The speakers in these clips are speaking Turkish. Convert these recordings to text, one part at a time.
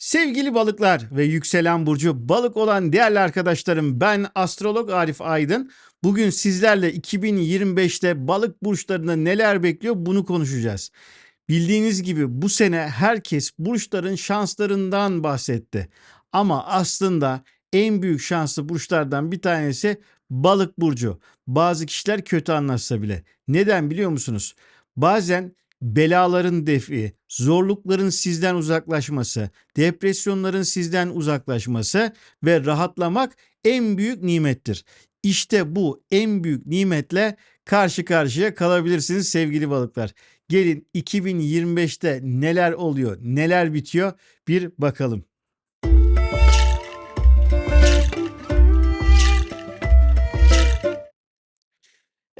Sevgili balıklar ve yükselen burcu balık olan değerli arkadaşlarım ben astrolog Arif Aydın. Bugün sizlerle 2025'te balık burçlarında neler bekliyor bunu konuşacağız. Bildiğiniz gibi bu sene herkes burçların şanslarından bahsetti. Ama aslında en büyük şanslı burçlardan bir tanesi balık burcu. Bazı kişiler kötü anlatsa bile. Neden biliyor musunuz? Bazen belaların defi, zorlukların sizden uzaklaşması, depresyonların sizden uzaklaşması ve rahatlamak en büyük nimettir. İşte bu en büyük nimetle karşı karşıya kalabilirsiniz sevgili balıklar. Gelin 2025'te neler oluyor, neler bitiyor bir bakalım.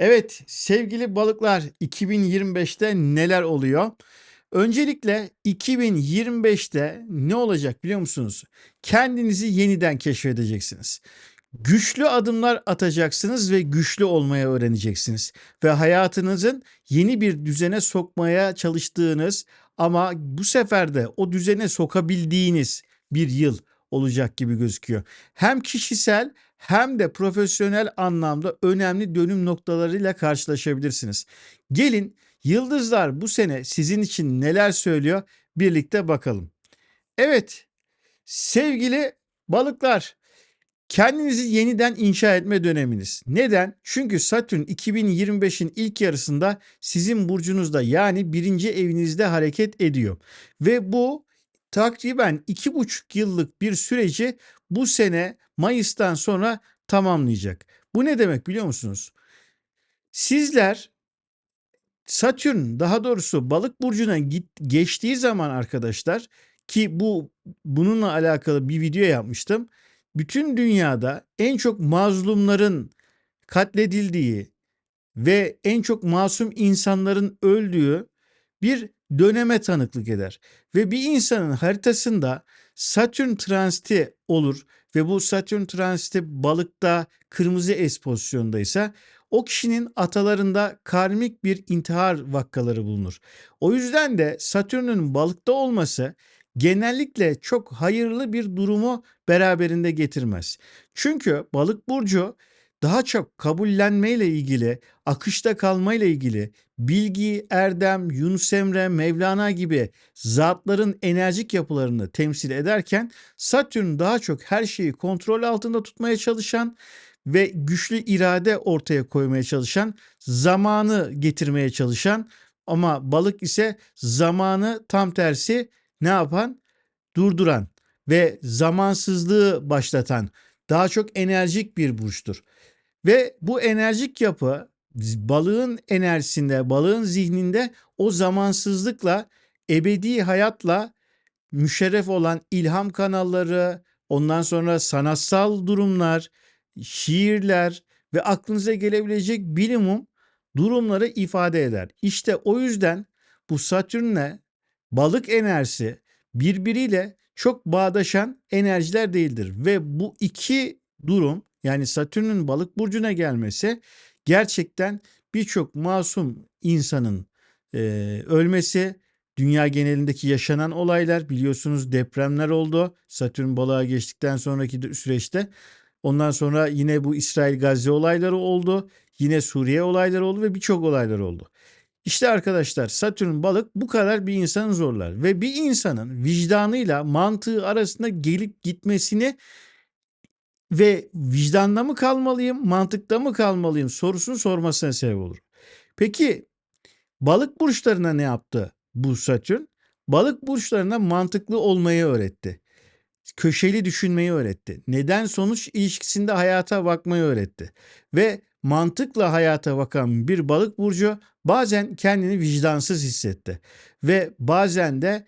Evet sevgili balıklar 2025'te neler oluyor? Öncelikle 2025'te ne olacak biliyor musunuz? Kendinizi yeniden keşfedeceksiniz. Güçlü adımlar atacaksınız ve güçlü olmaya öğreneceksiniz. Ve hayatınızın yeni bir düzene sokmaya çalıştığınız ama bu sefer de o düzene sokabildiğiniz bir yıl olacak gibi gözüküyor. Hem kişisel hem de profesyonel anlamda önemli dönüm noktalarıyla karşılaşabilirsiniz. Gelin yıldızlar bu sene sizin için neler söylüyor birlikte bakalım. Evet sevgili balıklar kendinizi yeniden inşa etme döneminiz. Neden? Çünkü Satürn 2025'in ilk yarısında sizin burcunuzda yani birinci evinizde hareket ediyor. Ve bu takriben iki buçuk yıllık bir süreci bu sene Mayıs'tan sonra tamamlayacak. Bu ne demek biliyor musunuz? Sizler Satürn daha doğrusu balık burcuna git, geçtiği zaman arkadaşlar ki bu bununla alakalı bir video yapmıştım. Bütün dünyada en çok mazlumların katledildiği ve en çok masum insanların öldüğü bir döneme tanıklık eder. Ve bir insanın haritasında Satürn transiti olur ve bu Satürn transiti balıkta kırmızı es pozisyondaysa o kişinin atalarında karmik bir intihar vakkaları bulunur. O yüzden de Satürn'ün balıkta olması genellikle çok hayırlı bir durumu beraberinde getirmez. Çünkü balık burcu daha çok kabullenmeyle ilgili, akışta kalmayla ilgili, bilgi, erdem, Yunus Emre, Mevlana gibi zatların enerjik yapılarını temsil ederken Satürn daha çok her şeyi kontrol altında tutmaya çalışan ve güçlü irade ortaya koymaya çalışan, zamanı getirmeye çalışan ama balık ise zamanı tam tersi ne yapan? Durduran ve zamansızlığı başlatan daha çok enerjik bir burçtur. Ve bu enerjik yapı balığın enerjisinde, balığın zihninde o zamansızlıkla, ebedi hayatla müşerref olan ilham kanalları, ondan sonra sanatsal durumlar, şiirler ve aklınıza gelebilecek bilimum durumları ifade eder. İşte o yüzden bu Satürn'le balık enerjisi birbiriyle çok bağdaşan enerjiler değildir ve bu iki durum yani Satürn'ün balık burcuna gelmesi gerçekten birçok masum insanın e, ölmesi, dünya genelindeki yaşanan olaylar biliyorsunuz depremler oldu. Satürn balığa geçtikten sonraki süreçte. Ondan sonra yine bu İsrail Gazze olayları oldu. Yine Suriye olayları oldu ve birçok olaylar oldu. İşte arkadaşlar Satürn balık bu kadar bir insanı zorlar ve bir insanın vicdanıyla mantığı arasında gelip gitmesini ve vicdanda mı kalmalıyım, mantıkta mı kalmalıyım sorusunu sormasına sebep olur. Peki balık burçlarına ne yaptı bu Satürn? Balık burçlarına mantıklı olmayı öğretti. Köşeli düşünmeyi öğretti. Neden sonuç ilişkisinde hayata bakmayı öğretti. Ve mantıkla hayata bakan bir balık burcu bazen kendini vicdansız hissetti. Ve bazen de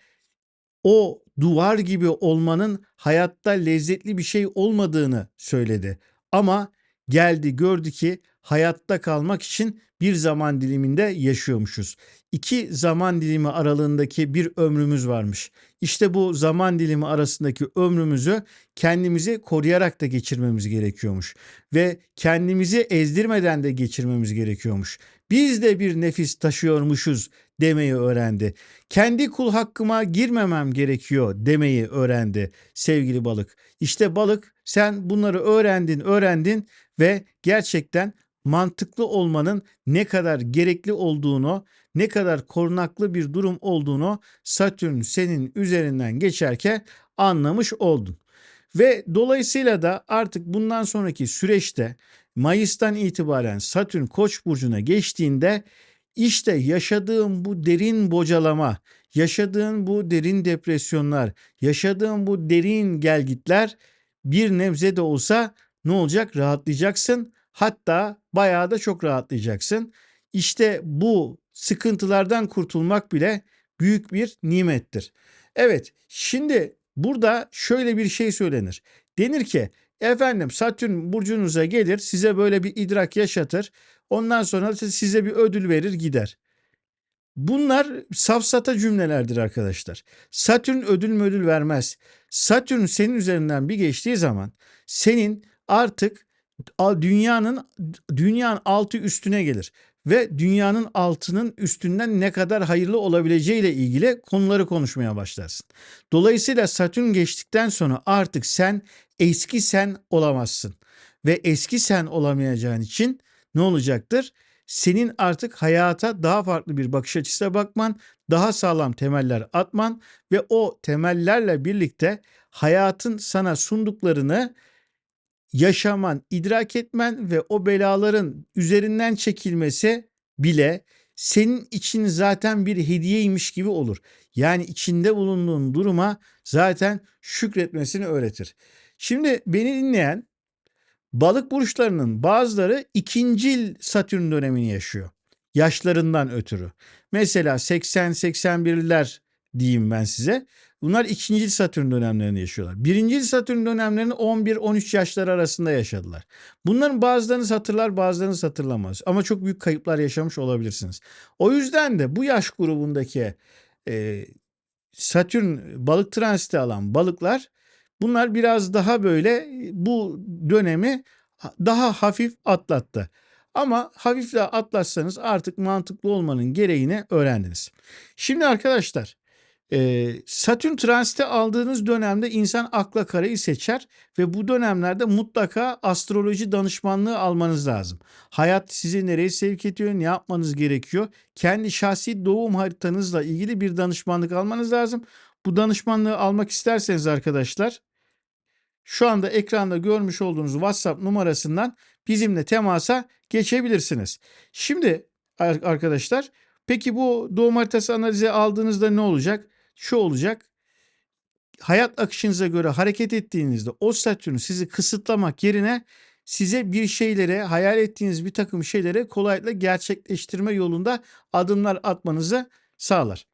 o duvar gibi olmanın hayatta lezzetli bir şey olmadığını söyledi. Ama geldi gördü ki hayatta kalmak için bir zaman diliminde yaşıyormuşuz. İki zaman dilimi aralığındaki bir ömrümüz varmış. İşte bu zaman dilimi arasındaki ömrümüzü kendimizi koruyarak da geçirmemiz gerekiyormuş. Ve kendimizi ezdirmeden de geçirmemiz gerekiyormuş. Biz de bir nefis taşıyormuşuz demeyi öğrendi. Kendi kul hakkıma girmemem gerekiyor demeyi öğrendi sevgili balık. İşte balık sen bunları öğrendin, öğrendin ve gerçekten mantıklı olmanın ne kadar gerekli olduğunu, ne kadar korunaklı bir durum olduğunu Satürn senin üzerinden geçerken anlamış oldun. Ve dolayısıyla da artık bundan sonraki süreçte Mayıs'tan itibaren Satürn Koç burcuna geçtiğinde işte yaşadığın bu derin bocalama, yaşadığın bu derin depresyonlar, yaşadığın bu derin gelgitler bir nebze de olsa ne olacak? Rahatlayacaksın. Hatta bayağı da çok rahatlayacaksın. İşte bu sıkıntılardan kurtulmak bile büyük bir nimettir. Evet, şimdi burada şöyle bir şey söylenir. Denir ki efendim Satürn burcunuza gelir, size böyle bir idrak yaşatır. Ondan sonra size bir ödül verir gider. Bunlar safsata cümlelerdir arkadaşlar. Satürn ödül ödül vermez. Satürn senin üzerinden bir geçtiği zaman senin artık dünyanın dünyanın altı üstüne gelir ve dünyanın altının üstünden ne kadar hayırlı olabileceğiyle ilgili konuları konuşmaya başlarsın. Dolayısıyla Satürn geçtikten sonra artık sen eski sen olamazsın ve eski sen olamayacağın için ne olacaktır? Senin artık hayata daha farklı bir bakış açısıyla bakman, daha sağlam temeller atman ve o temellerle birlikte hayatın sana sunduklarını yaşaman, idrak etmen ve o belaların üzerinden çekilmesi bile senin için zaten bir hediyeymiş gibi olur. Yani içinde bulunduğun duruma zaten şükretmesini öğretir. Şimdi beni dinleyen balık burçlarının bazıları ikincil Satürn dönemini yaşıyor. Yaşlarından ötürü. Mesela 80-81'ler diyeyim ben size. Bunlar ikinci Satürn dönemlerini yaşıyorlar. Birinci Satürn dönemlerini 11-13 yaşlar arasında yaşadılar. Bunların bazılarınız hatırlar bazılarınız hatırlamaz. Ama çok büyük kayıplar yaşamış olabilirsiniz. O yüzden de bu yaş grubundaki e, Satürn balık transiti alan balıklar bunlar biraz daha böyle bu dönemi daha hafif atlattı. Ama hafifle atlatsanız artık mantıklı olmanın gereğini öğrendiniz. Şimdi arkadaşlar Satürn transiti aldığınız dönemde insan akla karayı seçer ve bu dönemlerde mutlaka astroloji danışmanlığı almanız lazım. Hayat sizi nereye sevk ediyor, ne yapmanız gerekiyor? Kendi şahsi doğum haritanızla ilgili bir danışmanlık almanız lazım. Bu danışmanlığı almak isterseniz arkadaşlar şu anda ekranda görmüş olduğunuz WhatsApp numarasından bizimle temasa geçebilirsiniz. Şimdi arkadaşlar peki bu doğum haritası analizi aldığınızda ne olacak? Şu olacak. Hayat akışınıza göre hareket ettiğinizde o Satürn sizi kısıtlamak yerine size bir şeylere, hayal ettiğiniz bir takım şeylere kolaylıkla gerçekleştirme yolunda adımlar atmanızı sağlar.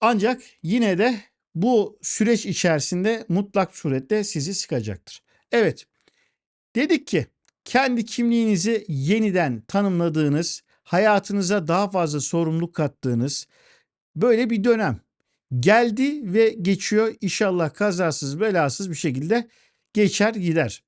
Ancak yine de bu süreç içerisinde mutlak surette sizi sıkacaktır. Evet, dedik ki kendi kimliğinizi yeniden tanımladığınız, hayatınıza daha fazla sorumluluk kattığınız böyle bir dönem geldi ve geçiyor. İnşallah kazasız belasız bir şekilde geçer gider.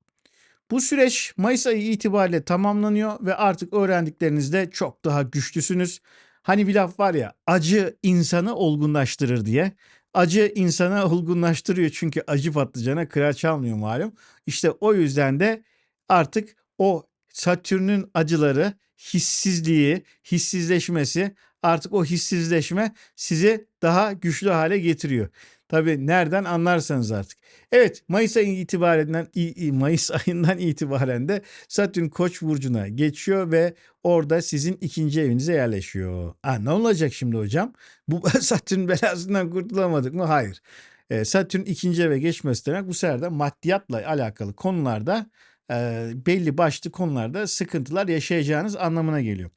Bu süreç Mayıs ayı itibariyle tamamlanıyor ve artık öğrendiklerinizde çok daha güçlüsünüz. Hani bir laf var ya acı insanı olgunlaştırır diye. Acı insana olgunlaştırıyor çünkü acı patlıcana kıraç çalmıyor malum. İşte o yüzden de artık o Satürn'ün acıları, hissizliği, hissizleşmesi artık o hissizleşme sizi daha güçlü hale getiriyor. Tabii nereden anlarsanız artık. Evet Mayıs ayı itibarinden Mayıs ayından itibaren de Satürn Koç burcuna geçiyor ve orada sizin ikinci evinize yerleşiyor. Ha, ne olacak şimdi hocam? Bu Satürn belasından kurtulamadık mı? Hayır. E, Satürn ikinci eve geçmesi demek bu sefer de maddiyatla alakalı konularda belli başlı konularda sıkıntılar yaşayacağınız anlamına geliyor.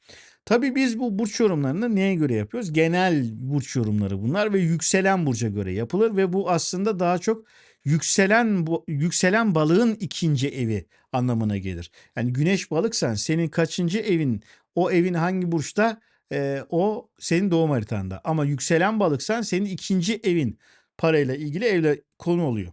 Tabii biz bu burç yorumlarını neye göre yapıyoruz? Genel burç yorumları bunlar ve yükselen burca göre yapılır ve bu aslında daha çok yükselen yükselen balığın ikinci evi anlamına gelir. Yani güneş balıksan senin kaçıncı evin o evin hangi burçta e, o senin doğum haritanda. Ama yükselen balıksan senin ikinci evin parayla ilgili evle konu oluyor.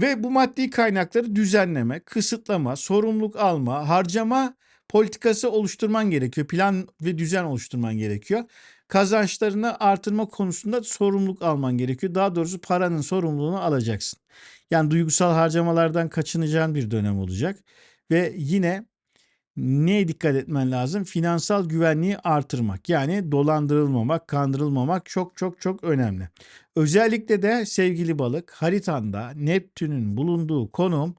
Ve bu maddi kaynakları düzenleme, kısıtlama, sorumluluk alma, harcama politikası oluşturman gerekiyor. Plan ve düzen oluşturman gerekiyor. Kazançlarını artırma konusunda sorumluluk alman gerekiyor. Daha doğrusu paranın sorumluluğunu alacaksın. Yani duygusal harcamalardan kaçınacağın bir dönem olacak. Ve yine neye dikkat etmen lazım? Finansal güvenliği artırmak. Yani dolandırılmamak, kandırılmamak çok çok çok önemli. Özellikle de sevgili balık haritanda Neptün'ün bulunduğu konum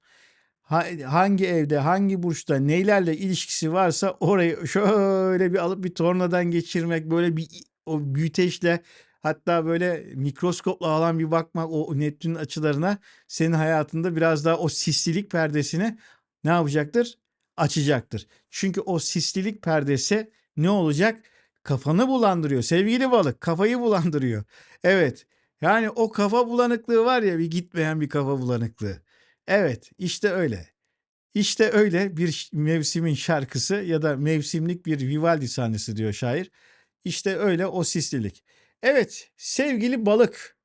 ha- hangi evde, hangi burçta neylerle ilişkisi varsa orayı şöyle bir alıp bir tornadan geçirmek, böyle bir o büyüteçle hatta böyle mikroskopla alan bir bakmak o Neptün'ün açılarına senin hayatında biraz daha o sislilik perdesini ne yapacaktır? Açacaktır. Çünkü o sislilik perdesi ne olacak? Kafanı bulandırıyor. Sevgili balık kafayı bulandırıyor. Evet. Yani o kafa bulanıklığı var ya bir gitmeyen bir kafa bulanıklığı. Evet işte öyle. İşte öyle bir mevsimin şarkısı ya da mevsimlik bir Vivaldi sahnesi diyor şair. İşte öyle o sislilik. Evet sevgili balık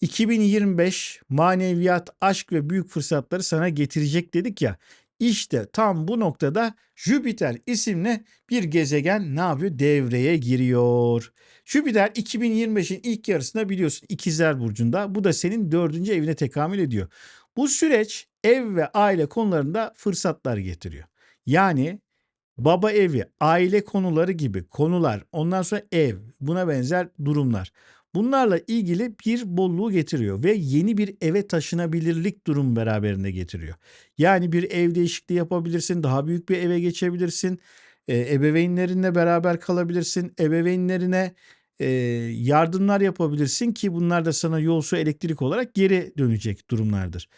2025 maneviyat, aşk ve büyük fırsatları sana getirecek dedik ya. İşte tam bu noktada Jüpiter isimli bir gezegen ne yapıyor? Devreye giriyor. Jüpiter 2025'in ilk yarısında biliyorsun İkizler Burcu'nda. Bu da senin dördüncü evine tekamül ediyor. Bu süreç ev ve aile konularında fırsatlar getiriyor. Yani baba evi, aile konuları gibi konular, ondan sonra ev, buna benzer durumlar. Bunlarla ilgili bir bolluğu getiriyor ve yeni bir eve taşınabilirlik durum beraberinde getiriyor. Yani bir ev değişikliği yapabilirsin, daha büyük bir eve geçebilirsin, e, ebeveynlerinle beraber kalabilirsin, ebeveynlerine e, yardımlar yapabilirsin ki bunlar da sana yol su elektrik olarak geri dönecek durumlardır.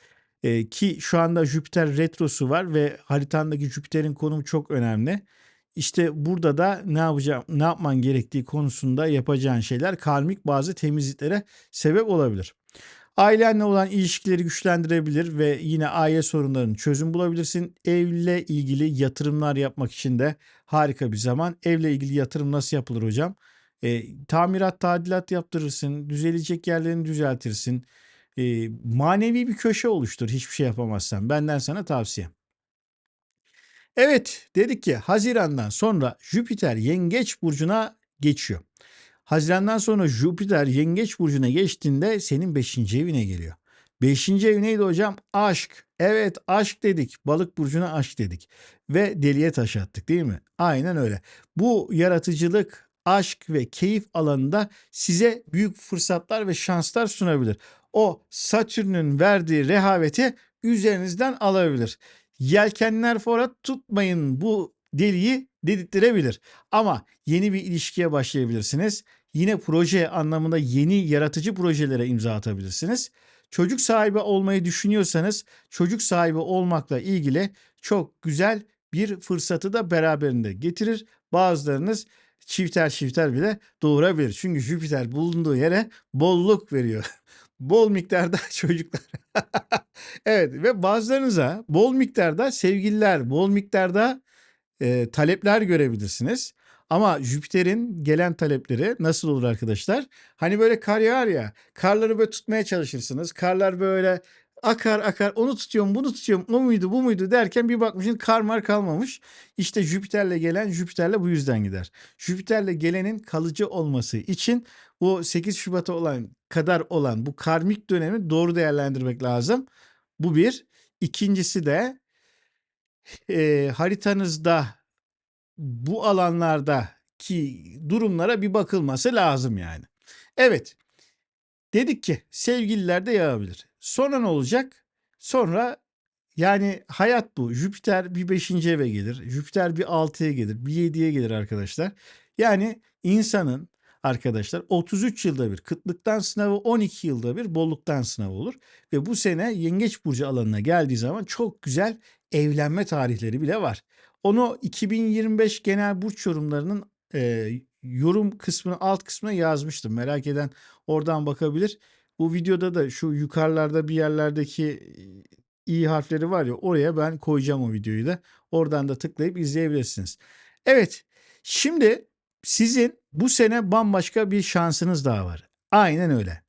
E, ki şu anda Jüpiter retrosu var ve haritandaki Jüpiter'in konumu çok önemli. İşte burada da ne yapacağım, ne yapman gerektiği konusunda yapacağın şeyler karmik bazı temizliklere sebep olabilir. Ailenle olan ilişkileri güçlendirebilir ve yine aile sorunlarının çözüm bulabilirsin. Evle ilgili yatırımlar yapmak için de harika bir zaman. Evle ilgili yatırım nasıl yapılır hocam? E, tamirat, tadilat yaptırırsın, düzelecek yerlerini düzeltirsin. E, manevi bir köşe oluştur hiçbir şey yapamazsan. Benden sana tavsiye. Evet dedik ki Haziran'dan sonra Jüpiter Yengeç burcuna geçiyor. Haziran'dan sonra Jüpiter Yengeç burcuna geçtiğinde senin 5. evine geliyor. 5. ev neydi hocam? Aşk. Evet aşk dedik. Balık burcuna aşk dedik. Ve deliye taş attık değil mi? Aynen öyle. Bu yaratıcılık, aşk ve keyif alanında size büyük fırsatlar ve şanslar sunabilir. O Satürn'ün verdiği rehaveti üzerinizden alabilir. Yelkenler fora tutmayın bu deliği dedirttirebilir. Ama yeni bir ilişkiye başlayabilirsiniz. Yine proje anlamında yeni yaratıcı projelere imza atabilirsiniz. Çocuk sahibi olmayı düşünüyorsanız çocuk sahibi olmakla ilgili çok güzel bir fırsatı da beraberinde getirir. Bazılarınız çifter çifter bile doğurabilir. Çünkü Jüpiter bulunduğu yere bolluk veriyor. Bol miktarda çocuklar. evet ve bazılarınıza bol miktarda sevgililer, bol miktarda e, talepler görebilirsiniz. Ama Jüpiter'in gelen talepleri nasıl olur arkadaşlar? Hani böyle kar yağar ya, karları böyle tutmaya çalışırsınız. Karlar böyle akar akar onu tutuyorum bunu tutuyorum o muydu bu muydu derken bir bakmışsın kar mar kalmamış. İşte Jüpiter'le gelen Jüpiter'le bu yüzden gider. Jüpiter'le gelenin kalıcı olması için bu 8 Şubat'a olan kadar olan bu karmik dönemi doğru değerlendirmek lazım. Bu bir. İkincisi de e, haritanızda bu alanlardaki durumlara bir bakılması lazım yani. Evet. Dedik ki sevgililer de yağabilir. Sonra ne olacak? Sonra yani hayat bu. Jüpiter bir 5. eve gelir. Jüpiter bir 6'ya gelir. Bir 7'ye gelir arkadaşlar. Yani insanın arkadaşlar 33 yılda bir kıtlıktan sınavı 12 yılda bir bolluktan sınavı olur. Ve bu sene Yengeç Burcu alanına geldiği zaman çok güzel evlenme tarihleri bile var. Onu 2025 genel burç yorumlarının e, yorum kısmını alt kısmına yazmıştım. Merak eden oradan bakabilir. Bu videoda da şu yukarılarda bir yerlerdeki i harfleri var ya oraya ben koyacağım o videoyu da. Oradan da tıklayıp izleyebilirsiniz. Evet şimdi sizin bu sene bambaşka bir şansınız daha var. Aynen öyle.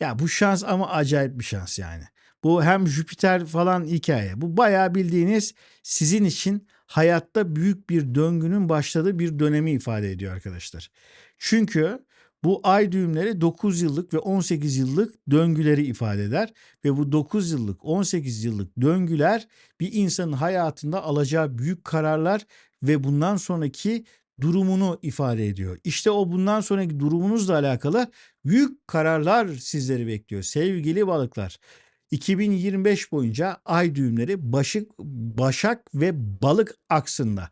Ya bu şans ama acayip bir şans yani. Bu hem Jüpiter falan hikaye. Bu bayağı bildiğiniz sizin için hayatta büyük bir döngünün başladığı bir dönemi ifade ediyor arkadaşlar. Çünkü bu ay düğümleri 9 yıllık ve 18 yıllık döngüleri ifade eder ve bu 9 yıllık 18 yıllık döngüler bir insanın hayatında alacağı büyük kararlar ve bundan sonraki durumunu ifade ediyor. İşte o bundan sonraki durumunuzla alakalı büyük kararlar sizleri bekliyor sevgili balıklar. 2025 boyunca ay düğümleri başık, başak ve balık aksında.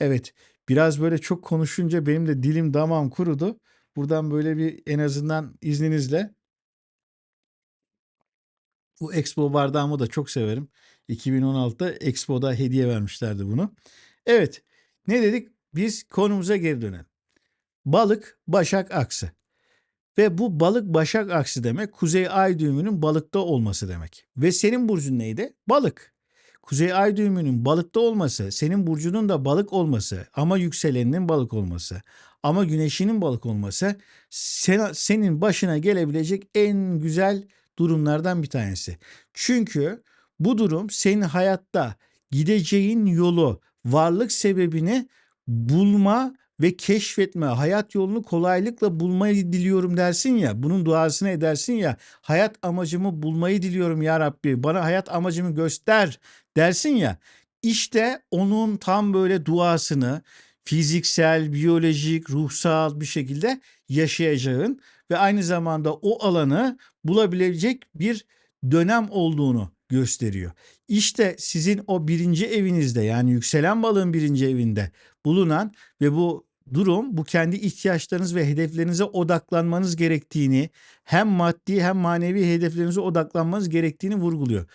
Evet biraz böyle çok konuşunca benim de dilim damağım kurudu. Buradan böyle bir en azından izninizle bu Expo bardağımı da çok severim. 2016'da Expo'da hediye vermişlerdi bunu. Evet ne dedik? Biz konumuza geri dönelim. Balık Başak aksı. Ve bu balık başak aksi demek kuzey ay düğümünün balıkta olması demek. Ve senin burcun neydi? Balık. Kuzey ay düğümünün balıkta olması, senin burcunun da balık olması ama yükseleninin balık olması ama güneşinin balık olması sen, senin başına gelebilecek en güzel durumlardan bir tanesi. Çünkü bu durum senin hayatta gideceğin yolu, varlık sebebini bulma ve keşfetme, hayat yolunu kolaylıkla bulmayı diliyorum dersin ya, bunun duasını edersin ya, hayat amacımı bulmayı diliyorum ya Rabbi, bana hayat amacımı göster dersin ya, işte onun tam böyle duasını fiziksel, biyolojik, ruhsal bir şekilde yaşayacağın ve aynı zamanda o alanı bulabilecek bir dönem olduğunu gösteriyor. İşte sizin o birinci evinizde yani yükselen balığın birinci evinde bulunan ve bu durum bu kendi ihtiyaçlarınız ve hedeflerinize odaklanmanız gerektiğini hem maddi hem manevi hedeflerinize odaklanmanız gerektiğini vurguluyor.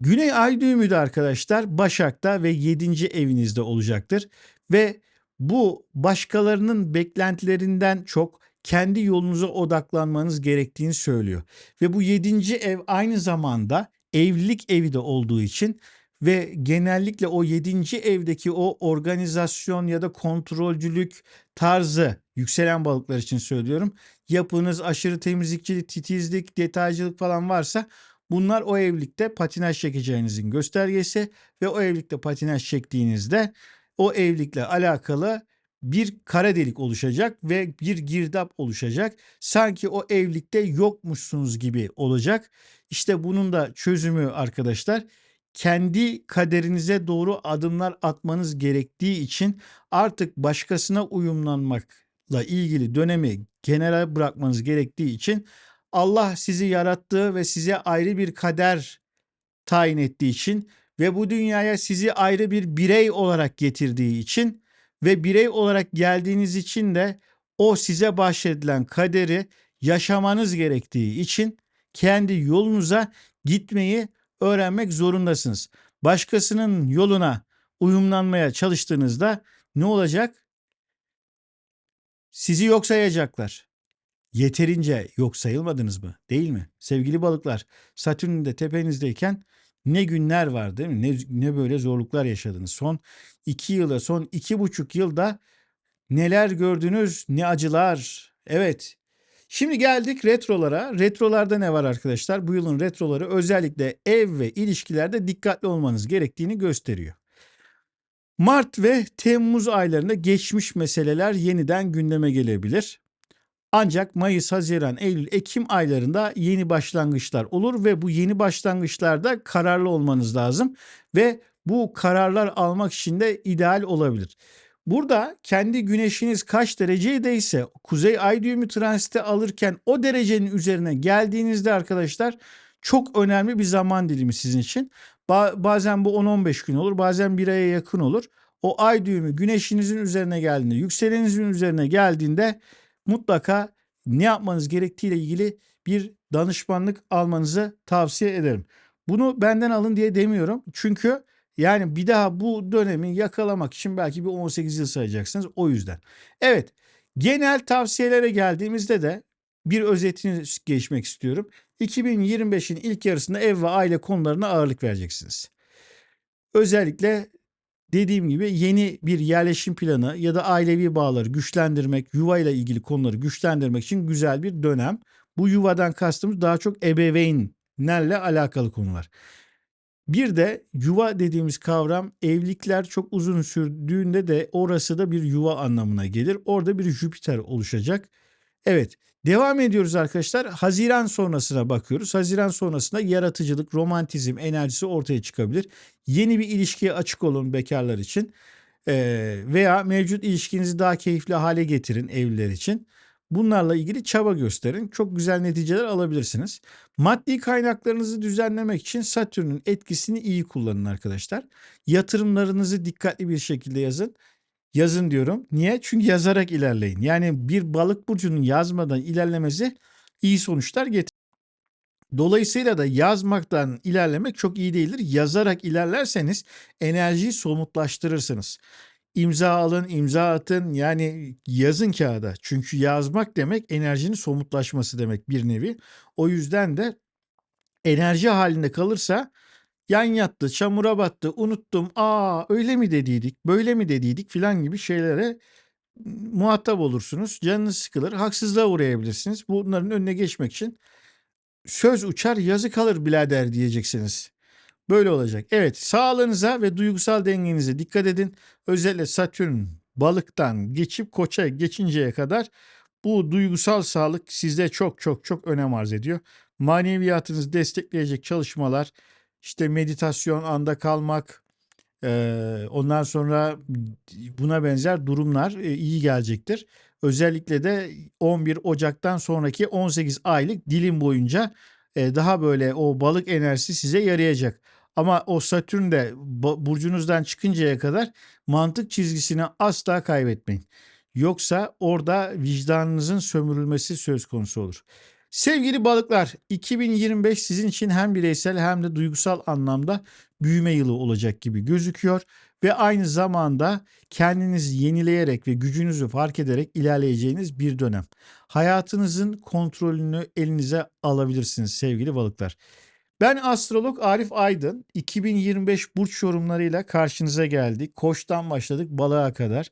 Güney ay düğümü de arkadaşlar Başak'ta ve 7. evinizde olacaktır ve bu başkalarının beklentilerinden çok kendi yolunuza odaklanmanız gerektiğini söylüyor. Ve bu 7. ev aynı zamanda evlilik evi de olduğu için ve genellikle o yedinci evdeki o organizasyon ya da kontrolcülük tarzı yükselen balıklar için söylüyorum. Yapınız aşırı temizlikçilik, titizlik, detaycılık falan varsa bunlar o evlilikte patinaj çekeceğinizin göstergesi ve o evlilikte patinaj çektiğinizde o evlilikle alakalı bir kara delik oluşacak ve bir girdap oluşacak. Sanki o evlilikte yokmuşsunuz gibi olacak. İşte bunun da çözümü arkadaşlar kendi kaderinize doğru adımlar atmanız gerektiği için artık başkasına uyumlanmakla ilgili dönemi genel bırakmanız gerektiği için Allah sizi yarattığı ve size ayrı bir kader tayin ettiği için ve bu dünyaya sizi ayrı bir birey olarak getirdiği için ve birey olarak geldiğiniz için de o size bahşedilen kaderi yaşamanız gerektiği için kendi yolunuza gitmeyi öğrenmek zorundasınız. Başkasının yoluna uyumlanmaya çalıştığınızda ne olacak? Sizi yok sayacaklar. Yeterince yok sayılmadınız mı? Değil mi? Sevgili balıklar, Satürn'ün de tepenizdeyken ne günler var değil mi? Ne, ne böyle zorluklar yaşadınız. Son iki yılda, son iki buçuk yılda neler gördünüz, ne acılar. Evet, Şimdi geldik retrolara. Retrolarda ne var arkadaşlar? Bu yılın retroları özellikle ev ve ilişkilerde dikkatli olmanız gerektiğini gösteriyor. Mart ve Temmuz aylarında geçmiş meseleler yeniden gündeme gelebilir. Ancak Mayıs, Haziran, Eylül, Ekim aylarında yeni başlangıçlar olur ve bu yeni başlangıçlarda kararlı olmanız lazım ve bu kararlar almak için de ideal olabilir. Burada kendi güneşiniz kaç derecedeyse kuzey ay düğümü transite alırken o derecenin üzerine geldiğinizde arkadaşlar çok önemli bir zaman dilimi sizin için. Ba- bazen bu 10-15 gün olur bazen bir aya yakın olur. O ay düğümü güneşinizin üzerine geldiğinde yükselenizin üzerine geldiğinde mutlaka ne yapmanız gerektiğiyle ilgili bir danışmanlık almanızı tavsiye ederim. Bunu benden alın diye demiyorum. Çünkü yani bir daha bu dönemi yakalamak için belki bir 18 yıl sayacaksınız o yüzden. Evet genel tavsiyelere geldiğimizde de bir özetini geçmek istiyorum. 2025'in ilk yarısında ev ve aile konularına ağırlık vereceksiniz. Özellikle dediğim gibi yeni bir yerleşim planı ya da ailevi bağları güçlendirmek, yuva ile ilgili konuları güçlendirmek için güzel bir dönem. Bu yuvadan kastımız daha çok ebeveynlerle alakalı konular. Bir de yuva dediğimiz kavram evlilikler çok uzun sürdüğünde de orası da bir yuva anlamına gelir. Orada bir Jüpiter oluşacak. Evet devam ediyoruz arkadaşlar. Haziran sonrasına bakıyoruz. Haziran sonrasında yaratıcılık, romantizm enerjisi ortaya çıkabilir. Yeni bir ilişkiye açık olun bekarlar için. Ee, veya mevcut ilişkinizi daha keyifli hale getirin evliler için. Bunlarla ilgili çaba gösterin. Çok güzel neticeler alabilirsiniz. Maddi kaynaklarınızı düzenlemek için Satürn'ün etkisini iyi kullanın arkadaşlar. Yatırımlarınızı dikkatli bir şekilde yazın. Yazın diyorum. Niye? Çünkü yazarak ilerleyin. Yani bir balık burcunun yazmadan ilerlemesi iyi sonuçlar getirir. Dolayısıyla da yazmaktan ilerlemek çok iyi değildir. Yazarak ilerlerseniz enerjiyi somutlaştırırsınız. İmza alın, imza atın yani yazın kağıda. Çünkü yazmak demek enerjinin somutlaşması demek bir nevi. O yüzden de enerji halinde kalırsa yan yattı, çamura battı, unuttum. Aa öyle mi dediydik, böyle mi dediydik filan gibi şeylere muhatap olursunuz. Canınız sıkılır, haksızlığa uğrayabilirsiniz. Bunların önüne geçmek için söz uçar yazı kalır birader diyeceksiniz. Böyle olacak. Evet sağlığınıza ve duygusal dengenize dikkat edin. Özellikle Satürn balıktan geçip koça geçinceye kadar bu duygusal sağlık sizde çok çok çok önem arz ediyor. Maneviyatınızı destekleyecek çalışmalar, işte meditasyon, anda kalmak, ondan sonra buna benzer durumlar iyi gelecektir. Özellikle de 11 Ocak'tan sonraki 18 aylık dilim boyunca daha böyle o balık enerjisi size yarayacak. Ama o Satürn de burcunuzdan çıkıncaya kadar mantık çizgisini asla kaybetmeyin. Yoksa orada vicdanınızın sömürülmesi söz konusu olur. Sevgili balıklar, 2025 sizin için hem bireysel hem de duygusal anlamda büyüme yılı olacak gibi gözüküyor ve aynı zamanda kendinizi yenileyerek ve gücünüzü fark ederek ilerleyeceğiniz bir dönem. Hayatınızın kontrolünü elinize alabilirsiniz sevgili balıklar. Ben astrolog Arif Aydın. 2025 burç yorumlarıyla karşınıza geldik. Koç'tan başladık balığa kadar.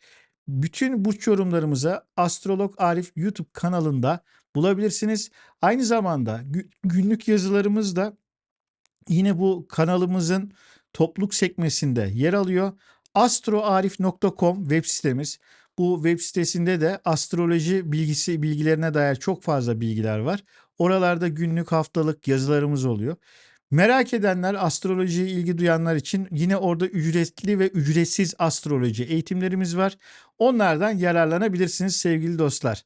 Bütün burç yorumlarımıza Astrolog Arif YouTube kanalında bulabilirsiniz. Aynı zamanda gü- günlük yazılarımız da yine bu kanalımızın topluluk sekmesinde yer alıyor. astroarif.com web sitemiz. Bu web sitesinde de astroloji bilgisi bilgilerine dair çok fazla bilgiler var. Oralarda günlük haftalık yazılarımız oluyor. Merak edenler, astrolojiye ilgi duyanlar için yine orada ücretli ve ücretsiz astroloji eğitimlerimiz var. Onlardan yararlanabilirsiniz sevgili dostlar.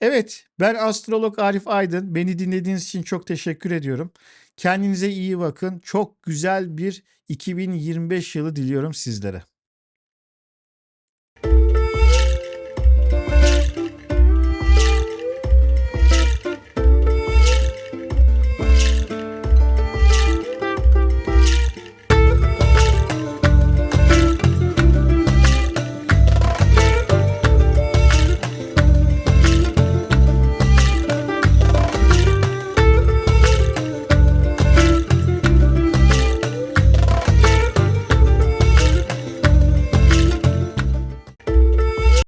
Evet, ben astrolog Arif Aydın. Beni dinlediğiniz için çok teşekkür ediyorum. Kendinize iyi bakın. Çok güzel bir 2025 yılı diliyorum sizlere.